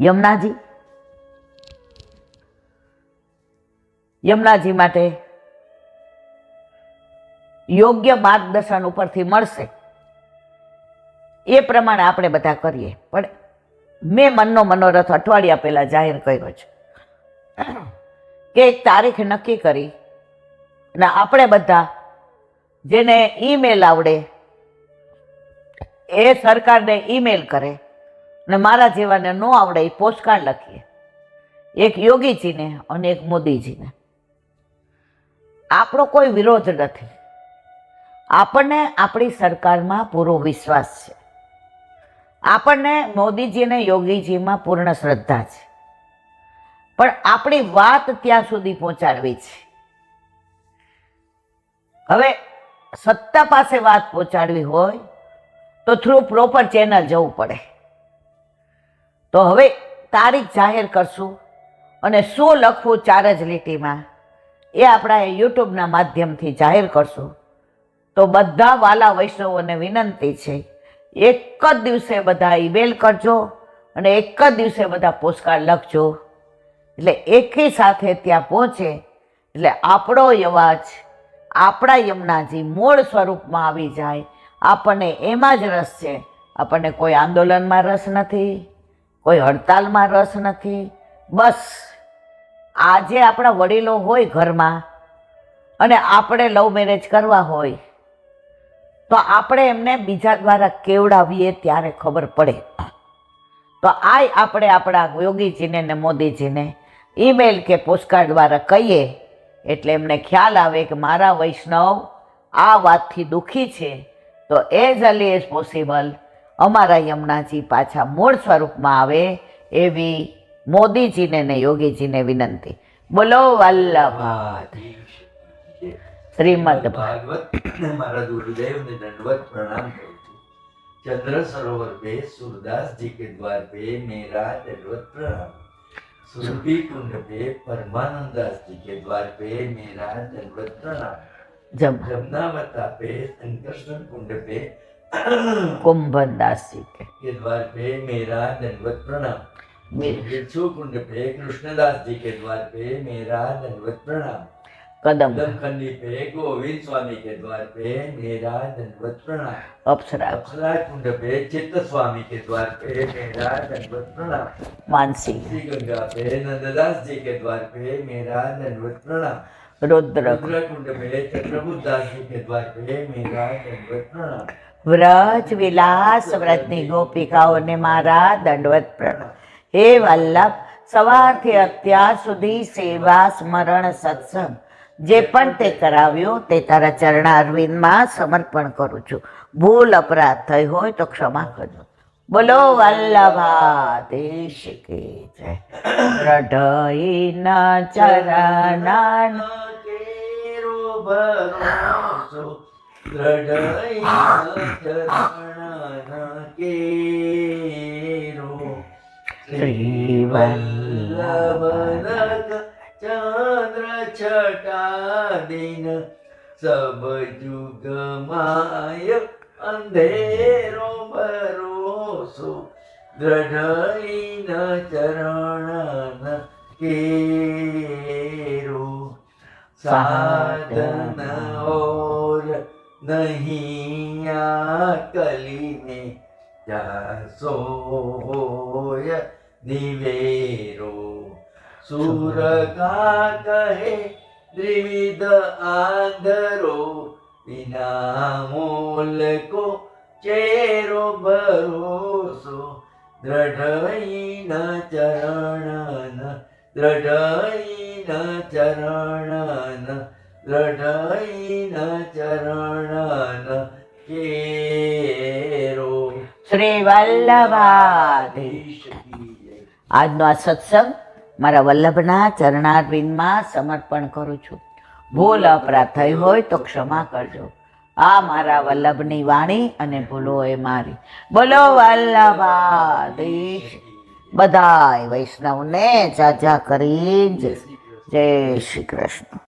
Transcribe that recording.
યમુનાજી? યમુનાજી માટે યોગ્ય માર્ગદર્શન ઉપરથી મળશે. એ પ્રમાણે આપણે બધા કરીએ. પણ મેં મનનો મનોરથ અઠવાડિયા પહેલાં જાહેર કર્યો છે કે એક તારીખ નક્કી કરી અને આપણે બધા જેને ઈમેલ આવડે એ સરકારને ઈમેલ કરે અને મારા જેવાને ન આવડે એ પોસ્ટકાર્ડ લખીએ. એક યોગીજીને અને એક મોદીજીને. આપણો કોઈ વિરોધ નથી. આપણને આપણી સરકારમાં પૂરો વિશ્વાસ છે. આપણને મોદીજીને યોગીજીમાં પૂર્ણ શ્રદ્ધા છે. પણ આપણી વાત ત્યાં સુધી પહોંચાડવી છે. હવે સત્તા પાસે વાત પહોંચાડવી હોય તો થ્રુ પ્રોપર ચેનલ જવું પડે. તો હવે તારીખ જાહેર કરશું અને શું લખવું ચાર જ લીટીમાં એ આપણા યુટ્યુબના માધ્યમથી જાહેર કરશું. તો બધા વાલા વૈષ્ણવોને વિનંતી છે, એક જ દિવસે બધા ઈમેલ કરજો અને એક જ દિવસે બધા પોસ્ટકાર્ડ લખજો. એટલે એકી સાથે ત્યાં પહોંચે, એટલે આપણો અવાજ આપણા યમુનાજી મૂળ સ્વરૂપમાં આવી જાય. આપણને એમાં જ રસ છે. આપણને કોઈ આંદોલનમાં રસ નથી. કોઈ હડતાલમાં રસ નથી. બસ, આજે આપણા વડીલો હોય ઘરમાં અને આપણે લવ મેરેજ કરવા હોય, તો આપણે એમને બીજા દ્વારા કેવડાવીએ ત્યારે ખબર પડે. તો આ આપણે આપણા યોગીજીને ને મોદીજીને ઈમેલ કે પોસ્ટકાર્ડ દ્વારા કહીએ, એટલે એમને ખ્યાલ આવે કે મારા વૈષ્ણવ આ વાતથી દુઃખી છે. તો એઝ અર્લી એઝ પોસિબલ અમારા યમુનાજી પાછા મૂળ સ્વરૂપમાં આવે એવી મોદીજીને ને યોગીજીને વિનંતી બોલો વલ્લભાદ શ્રીમદ ભાગવત મારા ગુરુદેવને દંડવત પ્રણામ કરું છું चंद्र सरोवर पे सूरदास जी के द्वार पे मेरा दंडवत प्रणाम सुरभि कुंड पे परमानंद दास जी के द्वार पे मेरा दंडवत प्रणाम જમ जमुनावता पे संकर्षण कुंड पे कुंभनदास जी के द्वार पे मेरा दंडवत प्रणाम। कुंड पे कृष्णदास जी के द्वार पे मेरा दंडवत प्रणाम। कदम। पे गोविंद स्वामी के द्वार पे मेरा दंडवत प्रणाम। अप्सरा। अप्सरा कुंड पे चित्त स्वामी के द्वार पे मेरा दंडवत प्रणाम। मानसी। श्री गंगा पे नंददास जी के द्वार पे मेरा दंडवत प्रणाम। रुद्र रुद्र कुंड पे चंद्रभूत दास जी के द्वार पे मेरा दंडवत प्रणाम। વ્રજ, વિલાસ વ્રતની ગોપિકાઓને મારા દંડવત પ્રણામ હે વલ્લભ, સવારથી અત્યાર સુધી સેવા, સ્મરણ, સત્સંગ. જે પણ તે કરાવ્યું, તે તારા ચરણારવિંદમાં સમર્પણ કરું છું. ભૂલ અપરાધ થઈ હોય તો ક્ષમા કરજો. બોલો વલ્લભાદેશ કે જય. ચંદ્ર છટા દિન સબ જુગ માય અંધેરો ભરોસો દ્રઢ ચરણ કેરો સાધન નહીં કલીને જાસોય દિવેરો સુરકા કહે દ્વિવિધ આંધરો વિના મૂલકો ચેરો ભરોસો દ્રઢઈન ચરણ દ્રઢઈન ચરણ લઢાઈન આજનો આ સત્સંગ મારા વલ્લભના ચરણારવિંદમાં સમર્પણ કરું છું. ભૂલ અપરાધ થઈ હોય તો ક્ષમા કરજો. આ મારા વલ્લભની વાણી અને ભૂલો એ મારી. બોલો વલ્લભાધીશ. બધાય વૈષ્ણવને જાજા કરી જય શ્રી કૃષ્ણ.